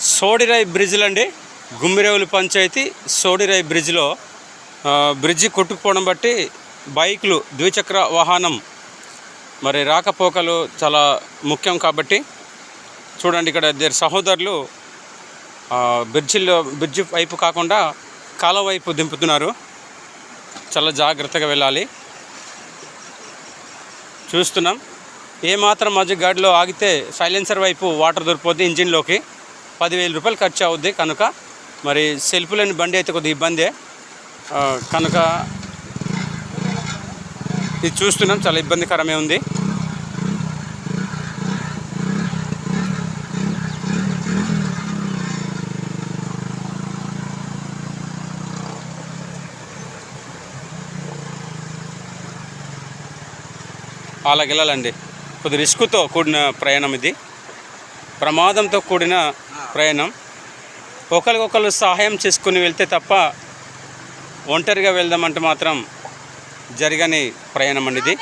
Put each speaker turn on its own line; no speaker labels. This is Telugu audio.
సోడిరాయ్ బ్రిడ్జ్లు అండి. గుమ్మిరేవులు పంచాయతీ సోడిరాయ్ బ్రిడ్జ్లో బ్రిడ్జి కొట్టుకుపోవడం బట్టి బైకులు ద్విచక్ర వాహనం మరి రాకపోకలు చాలా ముఖ్యం కాబట్టి చూడండి ఇక్కడ ఇద్దరు సహోదరులు బ్రిడ్జిలో బ్రిడ్జి వైపు కాకుండా కాల వైపు దింపుతున్నారు. చాలా జాగ్రత్తగా వెళ్ళాలి. చూస్తున్నాం. ఏమాత్రం మధ్య గాడిలో ఆగితే సైలెన్సర్ వైపు వాటర్ దొరికిపోద్ది ఇంజిన్లోకి. పదివేల రూపాయలు ఖర్చు అవుద్ది కనుక. మరి సెల్ఫ్ లేని బండి అయితే కొద్దిగా ఇబ్బందే. కనుక ఇది చూస్తున్నాం చాలా ఇబ్బందికరమే ఉంది. అలాగెళ్ళాలండి. కొద్ది రిస్క్తో కూడిన ప్రయాణం ఇది. ప్రమాదంతో కూడిన ప్రయాణం. ఒకరికొకరు సహాయం చేసుకుని వెళ్తే తప్ప ఒంటరిగా వెళ్దామంటే మాత్రం జరగని ప్రయాణం అండి ఇది.